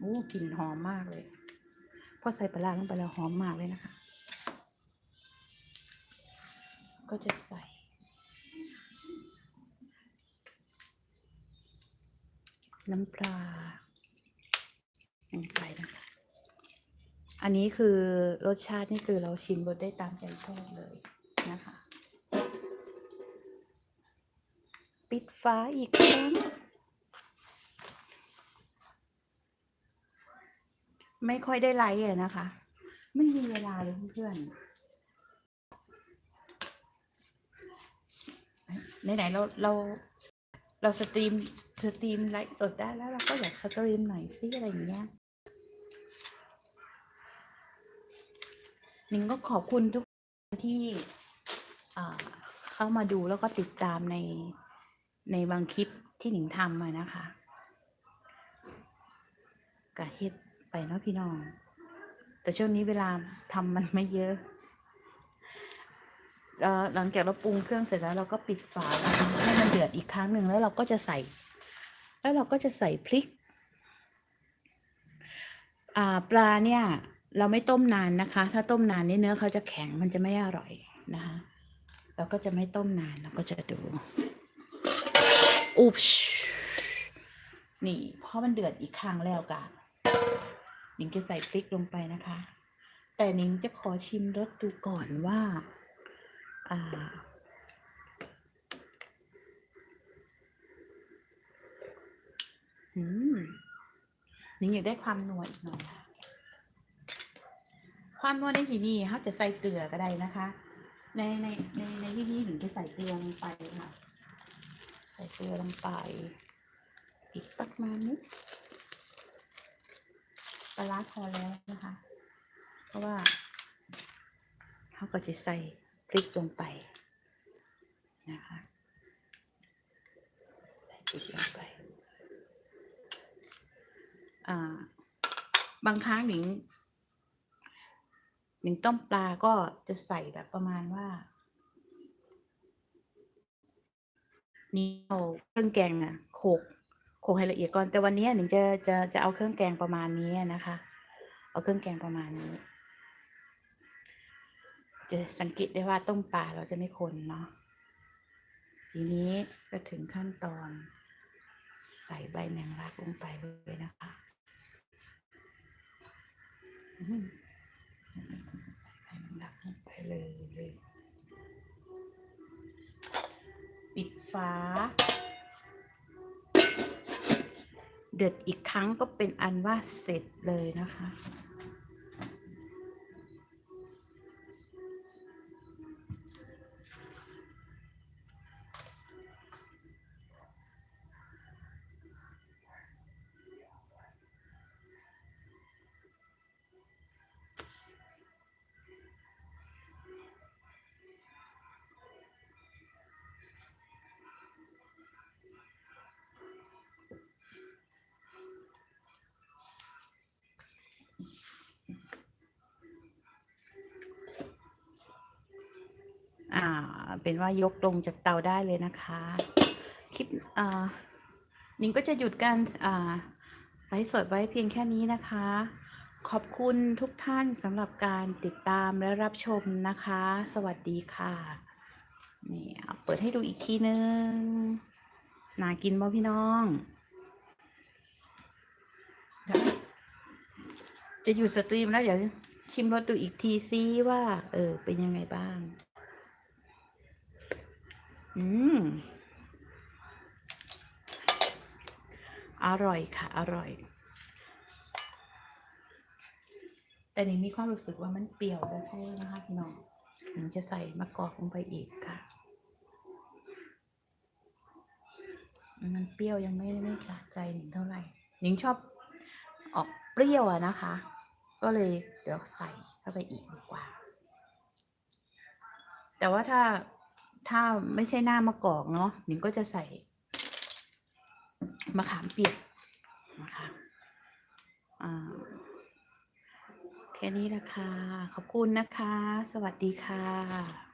โอ้กลิ่นหอมมากเลยพอใส่ปลาลงไปแล้วหอมมากเลยนะคะ ก็จะใส่น้ำปลาลงไปนะคะ อันนี้คือรสชาตินี่คือเราชิมรสได้ตามใจชอบเลยนะคะ ปิดฟ้าอีกครั้ง ไม่ค่อยได้ไลฟ์อะนะคะ ไม่มีเวลาเลยเพื่อนไหนๆเราเราเราสตรีมสตรีมไลฟ์สดได้แล้วเราก็อยากสตรีมหน่อยซิอะไรอย่างเงี้ยหนิงก็ขอบคุณทุกคนที่เข้ามาดูแล้วก็ติดตามในในบางคลิปที่หนิงทำมานะคะกะเฮ็ด ไปเนาะพี่น้อง แต่ช่วงนี้เวลาทำมันไม่เยอะหลังจากเราปรุงเครื่องเสร็จแล้วเราก็ปิดฝาให้มันเดือดอีกครั้งหนึ่งแล้วเราก็จะใส่ แล้วเราก็จะใส่พริกปลาเนี่ย เราไม่ต้มนานนะคะ ถ้าต้มนานนี่เนื้อเขาจะแข็งมันจะไม่อร่อยนะคะเราก็จะไม่ต้มนานเราก็จะดูอุ๊บนี่เพราะมันเดือดอีกครั้งแล้วกะห นิงจะใส่พริกลงไปนะคะ แต่นิงจะขอชิมรสดูก่อนว่าอ่าอืมนิงอยากได้ความนัวอีกหน่อยค่ะความนัวในที่นี้เขาจะใส่เกลือก็ได้นะคะ ในในในในที่นี้หนิงจะใส่เกลือลงไปค่ะ ใส่เกลือลงไปอีกประมาณนิด ลาร้าพอแล้วนะคะ เพราะว่าเขาก็จะใส่พริกลงไปนะคะใส่พริกลงไปอ่าบางครั้งหนิงหนิงต้มปลาก็จะใส่แบบประมาณว่านี่เอาเครื่องแกงอะโขลก โขลกให้ละเอียดก่อน แต่วันนี้หนิงจะจะจะเอาเครื่องแกงประมาณนี้นะคะ เอาเครื่องแกงประมาณนี้ จะสังเกตได้ว่าต้มปลาเราจะไม่คนเนาะ ทีนี้ก็ถึงขั้นตอน ใส่ใบแมงลักลงไปเลยนะคะใส่ใบแมงลักลงไปเลย ปิดฝา เดือดอีกครั้งก็เป็นอันว่าเสร็จเลยนะคะ อ่า เป็นว่ายกลงจากเตาได้เลยนะคะ คลิปอ่านิงก็จะหยุดการอ่าไลฟ์สดไว้เพียงแค่นี้นะคะ ขอบคุณทุกท่านสำหรับการติดตามและรับชมนะคะ สวัสดีค่ะนี่เปิดให้ดูอีกทีนึงน่ากินบ่พี่น้องจะอยู่สตรีมแล้วเดี๋ยวชิมรสดูอีกทีซิว่า เออ เป็นยังไงบ้าง อืม อร่อยค่ะ อร่อย แต่นี่มีความรู้สึกว่ามันเปรี้ยวแล้วแค่นะคะพี่น้องหนูจะใส่มะกอกลงไปอีกค่ะ มันเปรี้ยวยังไม่ไม่สะใจหนิงเท่าไหร่หนิงชอบออกเปรี้ยวอะนะคะ ก็เลยเดี๋ยวใส่เข้าไปอีกดีกว่า แต่ว่าถ้า ถ้าไม่ใช่หน้ามะกอกเนาะหนิงก็จะใส่มะขามเปียกนะคะอ่าแค่นี้ละค่ะขอบคุณนะคะ สวัสดีค่ะ